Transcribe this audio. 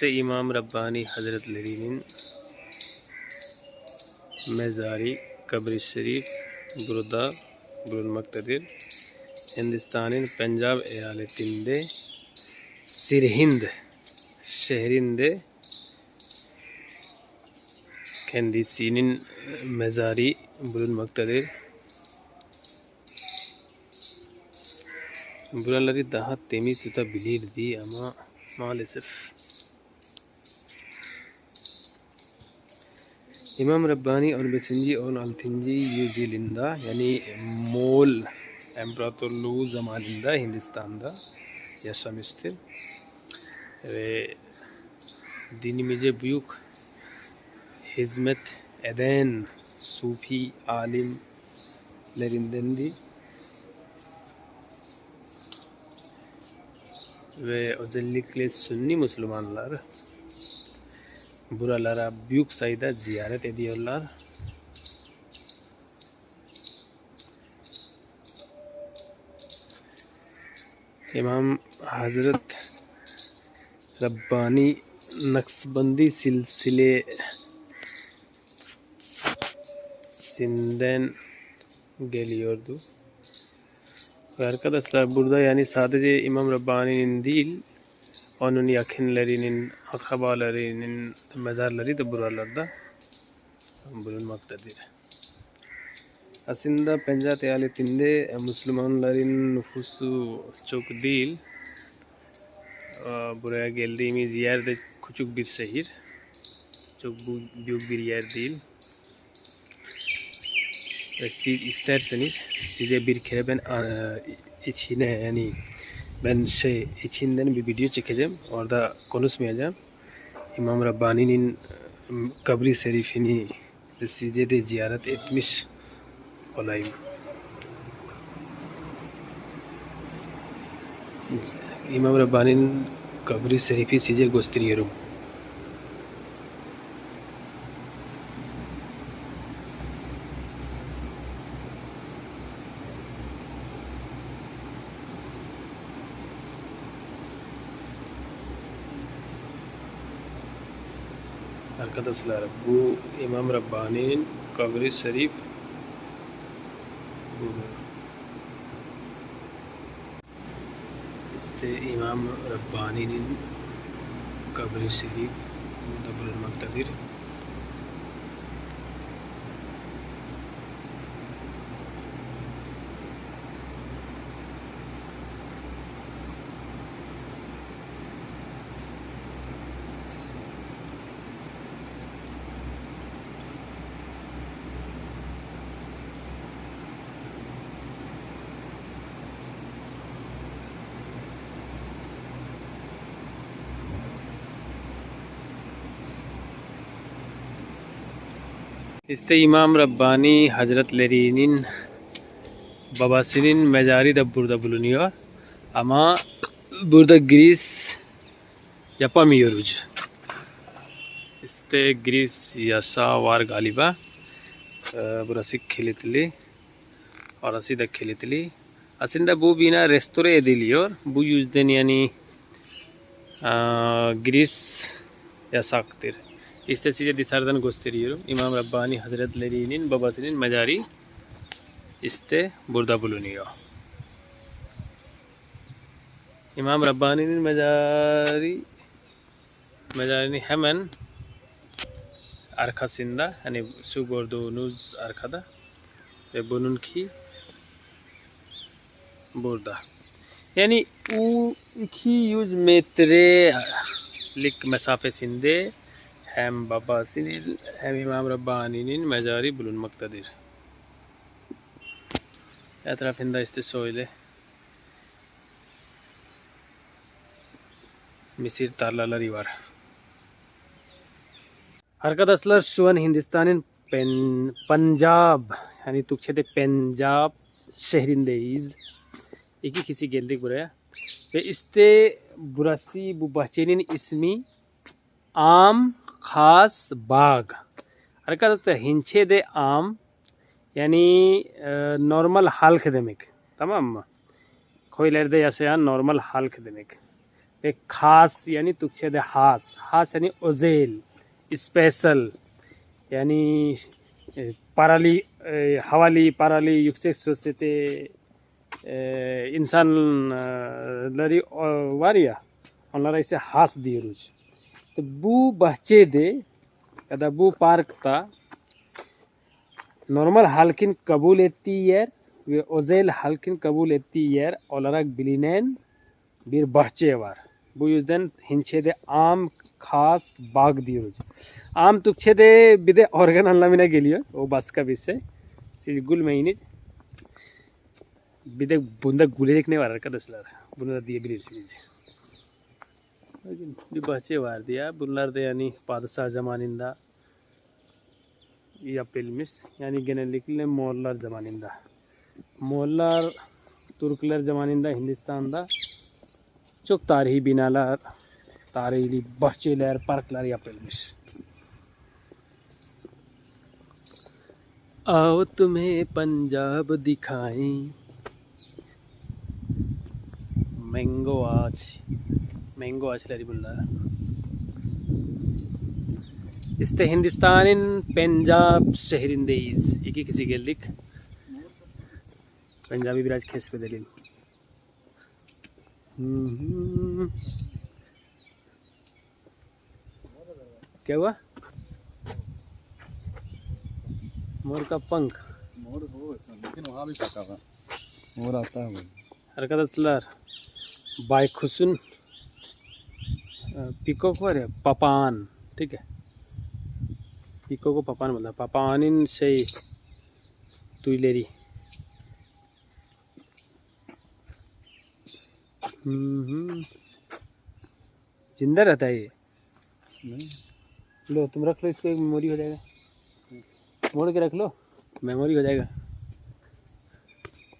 İşte İmam Rabbani Hazretleri'nin mezari, kabri şerif burada bulunmaktadır. Hindistan'ın Pencab eyaletinde Sirhind şehrinde kendisinin mezari bulunmaktadır. Buraları daha temiz tutabilirdi ama maalesef. İmam Rabbani 15. 16. yüzyılında yani Moğol İmparatorluğu zamanında Hindistan'da yaşamıştır. Ve dinimize büyük hizmet eden Sufi alimlerindendi. Ve özellikle Sünni Müslümanlar buralara büyük sayıda ziyaret ediyorlar. İmam Hazret Rabbani Nakşbandi silsile sinden geliyordu. Arkadaşlar burada yani sadece İmam Rabbani'nin değil onun yakınlarının, akrabalarının mezarları da buralarda bulunmaktadır. Aslında Pencap eyaletinde Müslümanların nüfusu çok değil. Aa, Buraya geldiğimiz yerde küçük bir şehir. Çok büyük bir yer değil. Ve siz isterseniz size bir kere ben içine yani ben şey içinden bir video çekeceğim. Orada konuşmayacağım. İmam Rabbani'nin kabri şerifini de size de ziyaret etmiş olayım. İmam Rabbani'nin kabri şerifi size gösteriyorum. Arkadaşlar bu İmam Rabbani'nin kabri şerif budur. İşte İmam Rabbani'nin kabri şerif burada İşte İmam Rabbani Hazretleri'nin babasının mezarı da burada bulunuyor. Ama burada giriş yapamıyoruz. İşte giriş yasağı var galiba. Ee, burası kilitli. Orası da kilitli. Aslında bu bina restore ediliyor. Bu yüzden yani giriş yasaktır. İşte size dışarıdan gösteriyorum. İmam Rabbani Hazretleri'nin babasının mezarı işte burada bulunuyor. İmam Rabbani'nin mezarı mezarını hemen arkasında hani şu gördüğünüz arkada ve bununki burada. Yani o 200 metrelik mesafesinde hem babasının hem İmam Rabbani'nin mezarı bulunmaktadır. Etrafında işte şöyle Mısır tarlaları var. Arkadaşlar şu an Hindistan'ın Pen, Punjab yani Türkçe'de Punjab şehrindeyiz. İki kişi geldik buraya. Ve işte burası bu bahçenin ismi Am Khas Bagh. Arkadaşlar Hintçe'de am yani e, normal halk demek. Tamam mı? Köylerde yaşayan normal halk demek. एक खास यानी तुकशे दे हास हास यानी ओझेल स्पेशल यानी e, paralı e, havalı paralı yüksek sosyete e, insanları e, var ya onlara ise has diyoruz. Bu bahçede ya da bu parkta normal halkın kabul ettiği yer ve özel halkın kabul ettiği yer olarak bilinen bir bahçe var. Bu yüzden Hintçe'de am khas bağ diyoruz. Am Türkçe'de bir de organ anlamına geliyor. O başka bir şey. Siz gülmeyiniz. Bir de bunda gülecek ne var arkadaşlar? Bunu da diyebilirsiniz. बचे वारदिया बुलर यानी पादशाह जमानिंदा या पिलमिस यानी गिने लिखले मोलर जमानिंदा मोलर तुर्कलर जमानिंदा हिंदुस्तान दा चुक तारही बिनालर तारही बचे लर पार्कलर या पिलमिस आओ तुम्हें पंजाब दिखाएँ। मैंगो आज मैंगो आश्लरिबुल्ला इस्ते हिंदुस्तान इन पंजाब शहर इन शहरिंदेज एक ही किसी के लिख। पंजाबी विराज खेस पे दलील। हम्म। क्या हुआ? मोर का पंख। मोर हो लेकिन वहाँ भी पका हुआ। मोर आता है हरकत असलर बाइक खुशन पिको को अरे पपान, ठीक है? पिको को पपान बोलता पपान इन से तुलेरी हम्म, हम्म। ज़िंदा रहता है ये? लो, तुम रख लो, इसको एक मेमोरी हो जाएगा। मोड़ के रख लो मेमोरी हो जाएगा।